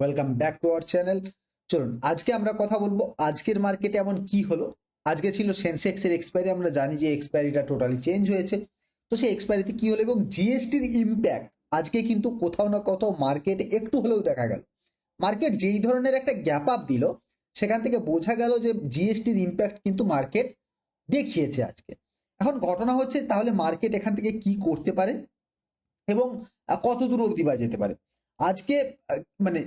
Welcome back to our channel চলুন, আজকে আমরা কথা বলব আজকের মার্কেটে এমন কি হলো? আজকে ছিল সেন্সেক্সের এক্সপায়ারি আমরা জানি যে এক্সপায়ারিটা টোটালি চেঞ্জ হয়েছে। তো সেই এক্সপায়ারিতে কি হলো এবং জিএসটির ইম্প্যাক্ট আজকে কিন্তু কোথাও না কোথাও মার্কেট একটু হলেও দেখা গেল। মার্কেট যেই ধরনের একটা গ্যাপ আপ দিল, সেখান থেকে বোঝা গেল যে জিএসটির ইম্প্যাক্ট কিন্তু মার্কেট দেখিয়েছে আজকে। এখন ঘটনা হচ্ছে, তাহলে মার্কেট এখান থেকে কি করতে পারে? এবং কত দূর অবধি বা যেতে পারে? আজকে মানে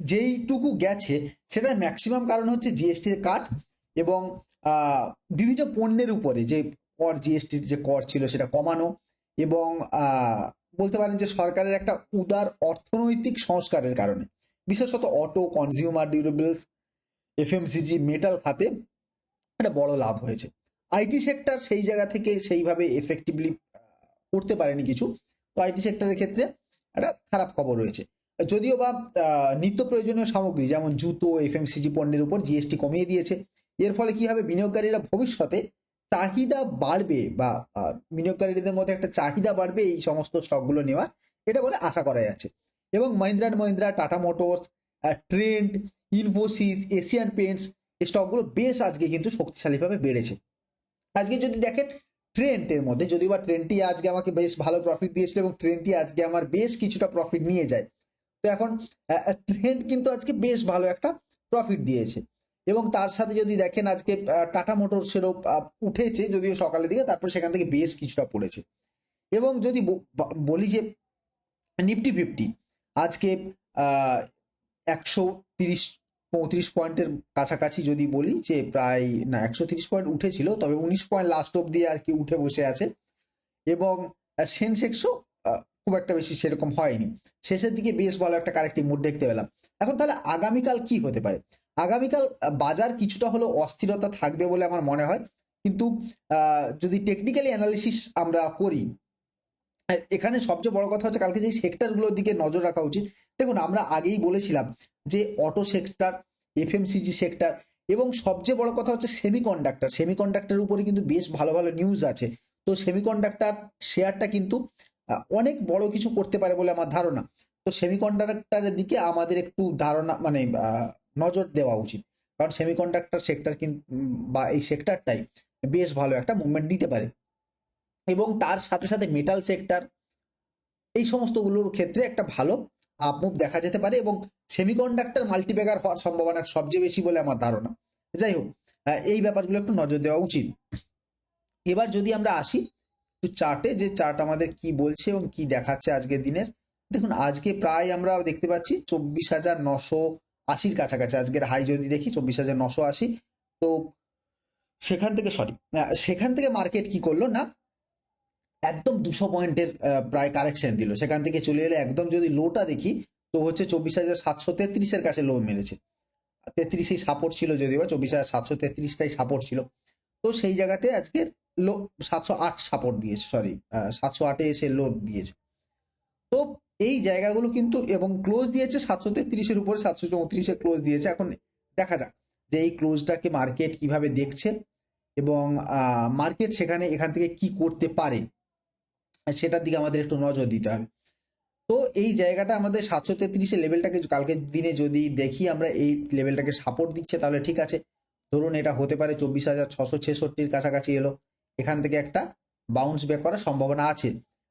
যেইটুকু গেছে, সেটার ম্যাক্সিমাম কারণ হচ্ছে জিএসটির কাট এবং বিভিন্ন পণ্যের উপরে যে কর জিএসটির যে কর ছিল সেটা কমানো এবং বলতে পারেন যে সরকারের একটা উদার অর্থনৈতিক সংস্কারের কারণে। বিশেষত auto consumer durables FMCG metal খাতে একটা বড় লাভ হয়েছে। আইটি সেক্টর সেই জায়গা থেকে সেইভাবে এফেক্টিভলি করতে পারেনি কিছু। তো আইটি সেক্টরের ক্ষেত্রে একটা খারাপ খবর রয়েছে। যদিও বা নিত্য প্রয়োজনীয় সামগ্রী, যেমন জুতো এফএমসিজি পণ্যের উপর জিএসটি কমিয়ে দিয়েছে, এর ফলে কি হবে? বিনিয়োগকারীরা ভবিষ্যতে চাহিদা বাড়বে বা বিনিয়োগকারীদের মধ্যে একটা চাহিদা বাড়বে এই সমস্ত স্টকগুলো নেওয়া এটা বলে আশা করা যাচ্ছে। এবং মহিন্দ্রা অ্যান্ড মহিন্দ্রা টাটা মোটরস ট্রেন্ড ইনফোসিস এশিয়ান পেন্টস এই স্টকগুলো বেশ আজকে কিন্তু শক্তিশালীভাবে বেড়েছে। আজকে যদি দেখেন ট্রেন্ডের মধ্যে, যদিও বা ট্রেনটি আজকে আমাকে বেশ ভালো প্রফিট দিয়েছিল এবং ট্রেনটি আজকে আমার বেশ কিছুটা প্রফিট নিয়ে যায় এখন ট্রেন্ড কিন্তু আজকে বেশ ভালো একটা প্রফিট দিয়েছে। এবং তার সাথে যদি দেখেন আজকে টাটা মোটরসেরও উঠেছে যদিও সকালের দিকে, তারপর সেখান থেকে বেশ কিছুটা পড়েছে। এবং যদি বলি যে নিফটি ফিফটি আজকে একশো তিরিশ, পঁয়ত্রিশ পয়েন্টের কাছাকাছি যদি বলি যে প্রায়, না, একশো তিরিশ পয়েন্ট উঠেছিল, তবে উনিশ পয়েন্ট লাস্ট অব্দি আর কি উঠে বসে আছে। এবং সেন্সেক্সও খুব একটা বেশি সেরকম হয়নি। শেষের দিকে বেশ ভালো একটা কারেক্টিভ মুড দেখতে পেলাম। এখন তাহলে আগামীকাল কি হতে পারে? আগামীকাল বাজার কিছুটা হলেও অস্থিরতা থাকবে বলে আমার মনে হয়। কিন্তু যদি টেকনিক্যালি অ্যানালিসিস আমরা করি এখানে সবচেয়ে বড় কথা হচ্ছে কালকে যে সেক্টরগুলোর দিকে নজর রাখা উচিত। দেখুন, আমরা আগেই বলেছিলাম যে অটো সেক্টর এফএমসিজি সেক্টর এবং সবচেয়ে বড় কথা হচ্ছে সেমিকন্ডাক্টর সেমিকন্ডাক্টরের উপরে কিন্তু বেশ ভালো ভালো নিউজ আছে। তো সেমিকন্ডাক্টর শেয়ারটা কিন্তু অনেক বড় কিছু করতে পারে বলে আমার ধারণা। তো সেমিকন্ডাক্টরের দিকে আমাদের একটু ধারণা মানে নজর দেওয়া উচিত। কারণ সেমিকন্ডাক্টর সেক্টর কিন্তু বা এই সেক্টরটাই বেশ ভালো একটা মুভমেন্ট দিতে পারে। এবং তার সাথে সাথে মেটাল সেক্টর এই সমস্তগুলোর ক্ষেত্রে একটা ভালো আপমুভ দেখা যেতে পারে এবং সেমিকন্ডাক্টর মাল্টিপ্যাকার হওয়ার সম্ভাবনা সবচেয়ে বেশি বলে আমার ধারণা। যাই হোক এই ব্যাপারগুলো একটু নজর দেওয়া উচিত। এবার যদি আমরা আসি চার্টে যে চার্ট আমাদের কি বলছে এবং কি দেখাচ্ছে আজকের দিনের, দেখুন আজকে প্রায় আমরা দেখতে পাচ্ছি চব্বিশ হাজার নশো আশির কাছাকাছি, আজকের হাই যদি দেখি চব্বিশ হাজার নশো আশি, তো সেখান থেকে সরি সেখান থেকে মার্কেট কি করল না, একদম দুশো পয়েন্টের প্রায় কারেকশন দিল। সেখান থেকে চলে এলে একদম যদি লোটা দেখি, তো হচ্ছে চব্বিশ হাজার সাতশো তেত্রিশের কাছে লো মেরেছে। তেত্রিশেই সাপোর্ট ছিল যদিও বা, চব্বিশ হাজার সাতশো তেত্রিশটাই সাপোর্ট ছিল। তো সেই জায়গাতে আজকে লো, সাতশো আট সাপোর্ট দিয়েছে সরি সাতশো আটে এসে লো দিয়েছে। তো এই জায়গাগুলো কিন্তু এবং ক্লোজ দিয়েছে সাতশো তেত্রিশের উপরে, সাতশো চৌত্রিশে ক্লোজ দিয়েছে। এখন দেখা যাক যে এই ক্লোজটাকে মার্কেট কীভাবে দেখছে এবং মার্কেট সেখানে এখান থেকে কি করতে পারে, সেটার দিকে আমাদের একটু নজর দিতে হবে। তো এই জায়গাটা আমাদের সাতশো তেত্রিশের লেভেলটাকে কালকের দিনে যদি দেখি আমরা এই লেভেলটাকে সাপোর্ট দিচ্ছে, তাহলে ঠিক আছে। ধরুন এটা হতে পারে চব্বিশ হাজার ছশো ছেষট্টির কাছাকাছি এলো। এখান থেকে একটা বাউন্স ব্যাক করার সম্ভাবনা আছে।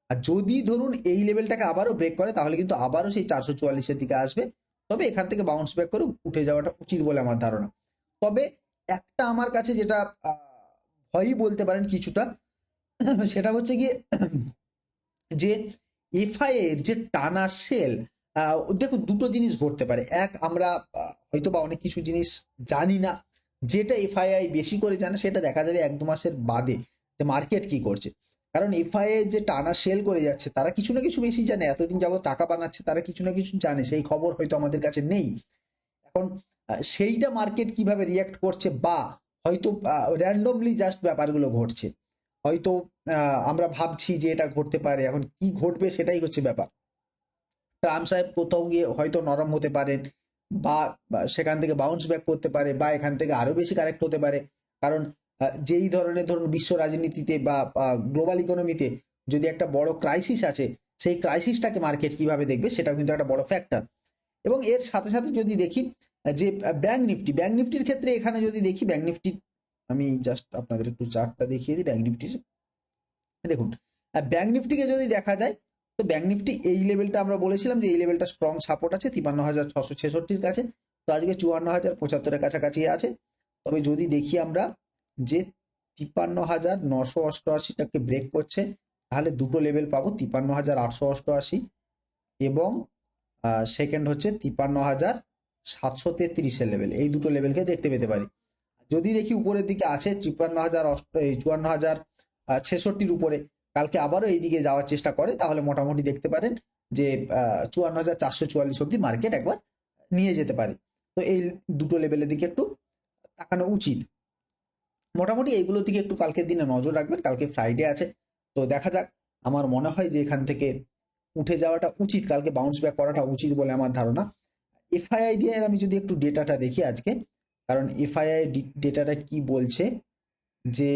আর যদি ধরুন এই লেভেলটাকে আবারও ব্রেক করে, তাহলে কিন্তু আবারও সেই চারশো চুয়াল্লিশের দিকে আসবে। তবে এখান থেকে বাউন্স ব্যাক করে উঠে যাওয়াটা উচিত বলে আমার ধারণা। তবে একটা আমার কাছে যেটা ভয়ই বলতে পারেন কিছুটা, সেটা হচ্ছে গিয়ে যে এফআই এর যে টানা সেল দেখুন দুটো জিনিস ঘটতে পারে। এক, আমরা হয়তো বা অনেক কিছু জিনিস জানি না। যেটা এফআইআই বেশি করে জানে, সেটা দেখা যাবে এক দু মাসের বাদে। যে মার্কেট কি করছে? কারণ এফআইআই যে টানা সেল করে যাচ্ছে, তারা কিছু না কিছু বেশি জানে। এতদিন যাবত টাকা বানাচ্ছে, তারা কিছু না কিছু জানে। সেই খবর হয়তো আমাদের কাছে নেই। এখন সেইটা মার্কেট কীভাবে রিয়াক্ট করছে বা হয়তো র্যান্ডমলি জাস্ট ব্যাপারগুলো ঘটছে। হয়তো আমরা ভাবছি যে এটা ঘটতে পারে। এখন কি ঘটবে সেটাই হচ্ছে ব্যাপার। ট্রাম্প সাহেব কোথাও গিয়ে হয়তো নরম হতে পারেন বা সেখান থেকে বাউন্স ব্যাক করতে পারে বা এখান থেকে আরও বেশি কারেক্ট হতে পারে। কারণ যেই ধরনের ধরুন বিশ্ব রাজনীতিতে বা গ্লোবাল ইকোনমিতে যদি একটা বড় ক্রাইসিস আছে, সেই ক্রাইসিসটাকে মার্কেট কীভাবে দেখবে সেটাও কিন্তু একটা বড় ফ্যাক্টর এবং এর সাথে সাথে যদি দেখি যে ব্যাংক নিফটি ব্যাংক নিফটির ক্ষেত্রে এখানে যদি দেখি ব্যাংক নিফটি আমি জাস্ট আপনাদের একটু চার্টটা দেখিয়ে দিই ব্যাংক নিফটির দেখুন ব্যাংক নিফটিকে যদি দেখা যায়, তো ব্যাংক নিফটি এই লেভেলটা আমরা বলেছিলাম যে, এই লেভেলটা স্ট্রং সাপোর্ট আছে তিপান্ন হাজার ছশো ছেষট্টির কাছে। তো আজকে চুয়ান্ন হাজার পঁচাত্তরের কাছাকাছি আছে। তবে যদি দেখি আমরা যে তিপ্পান্ন হাজার নশো অষ্টআশিটাকে ব্রেক করছে, তাহলে দুটো লেভেল পাবো, তিপ্পান্ন হাজার আটশো অষ্টআশি এবং সেকেন্ড হচ্ছে তিপ্পান্ন হাজার সাতশো তেত্রিশের লেভেল এই দুটো লেভেলকে দেখতে পেতে পারি। যদি দেখি উপরের দিকে আছে তিপ্পান্ন হাজার অষ্ট চুয়ান্ন হাজার ছেষট্টির উপরে, কালকে আবারও এই দিকে যাওয়ার চেষ্টা করে, তাহলে মোটামুটি দেখতে পারেন যে চুয়ান্ন হাজার চারশো চুয়াল্লিশ অব্দি মার্কেট একবার নিয়ে যেতে পারে। তো এই দুটো লেভেলের দিকে একটু তাকানো উচিত। মোটামুটি এইগুলোর দিকে একটু কালকের দিনে নজর রাখবেন, কালকে ফ্রাইডে আছে। তো দেখা যাক, আমার মনে হয় যে এখান থেকে উঠে যাওয়াটা উচিত, কালকে বাউন্স ব্যাক করাটা উচিত বলে আমার ধারণা। এফআইআইডি এর আমি যদি একটু ডেটাটা দেখি আজকে, কারণ এফআইআই ডেটাটা কি বলছে যে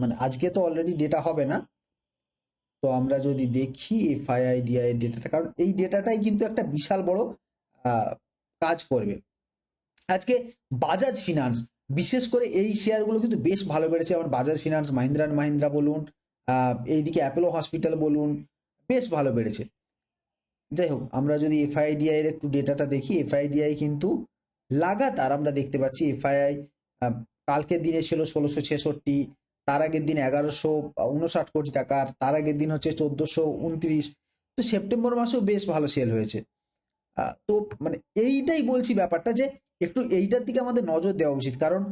মানে আজকে তো অলরেডি ডেটা হবে না। তো আমরা যদি দেখি এফআইআইডিআই ডেটাটা কারণ এই ডেটাটাই কিন্তু একটা বিশাল বড় কাজ করবে। আজকে বাজাজ ফিনান্স বিশেষ করে এই শেয়ারগুলো কিন্তু বেশ ভালো বেড়েছে। আমার বাজাজ ফিনান্স মাহিন্দ্রা অ্যান্ড মাহিন্দ্রা বলুন এইদিকে অ্যাপোলো হসপিটাল বলুন, বেশ ভালো বেড়েছে। যাই হোক, আমরা যদি এফআইডিআই এর একটু ডেটাটা দেখি এফআইডিআই কিন্তু লাগাতার আমরা দেখতে পাচ্ছি এফআইআই কালকের দিনে ছিল ষোলোশো ছেষট্টি, তার আগের দিন এগারোশো উনষাট কোটি টাকার, তার আগের দিন হচ্ছে চোদ্দশো উনত্রিশ। তো সেপ্টেম্বর মাসেও বেশ ভালো সেল হয়েছে। তো মানে এইটাই বলছি ব্যাপারটা যে একটু এইটার দিকে আমাদের নজর দেওয়া উচিত। কারণ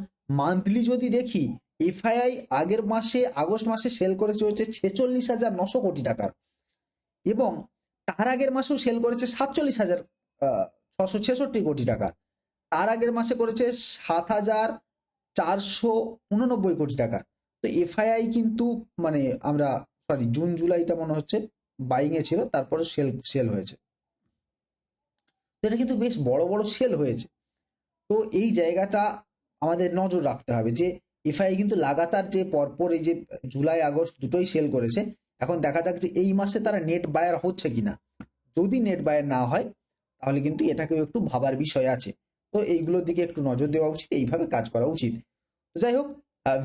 মান্থলি যদি দেখি এফআইআই আগের মাসে, আগস্ট মাসে সেল করেছে হচ্ছে ছেচল্লিশ হাজার নশো কোটি টাকার। এবং তার আগের মাসেও সেল করেছে সাতচল্লিশ হাজার ছশো ছেষট্টি কোটি টাকা। তার আগের মাসে করেছে সাত হাজার চারশো উননব্বই কোটি টাকা। তো এফআইআই কিন্তু মানে আমরা সরি জুন, জুলাইটা মনে হচ্ছে বাইং এ ছিল, তারপরে সেল সেল হয়েছে। এটা কিন্তু বেশ বড় বড় সেল হয়েছে। তো এই জায়গাটা আমাদের নজর রাখতে হবে যে এফআই কিন্তু লাগাতার যে পরপর এই যে জুলাই, আগস্ট দুটোই সেল করেছে, এখন দেখা যাক যে এই মাসে তারা নেট বায়ার হচ্ছে কিনা। যদি নেট বায়ার না হয়, তাহলে কিন্তু এটাকেও একটু ভাবার বিষয় আছে। তো এইগুলোর দিকে একটু নজর দেওয়া উচিত, এইভাবে কাজ করা উচিত। তো যাই হোক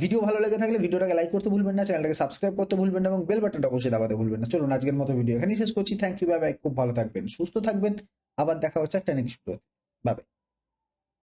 ভিডিও ভালো লেগে থাকলে ভিডিওটাকে লাইক করতে ভুলবেন না চ্যানেলটাকে সাবস্ক্রাইব করতে ভুলবেন না এবং বেল বাটনটা অবশ্যই দাবাতে ভুলবেন না। চলুন আজকের মতো ভিডিও এখানেই শেষ করছি। থ্যাংক ইউ বাই বাই খুব ভালো থাকবেন, সুস্থ থাকবেন। আবার দেখা হচ্ছে একটা নেক্সট বাই।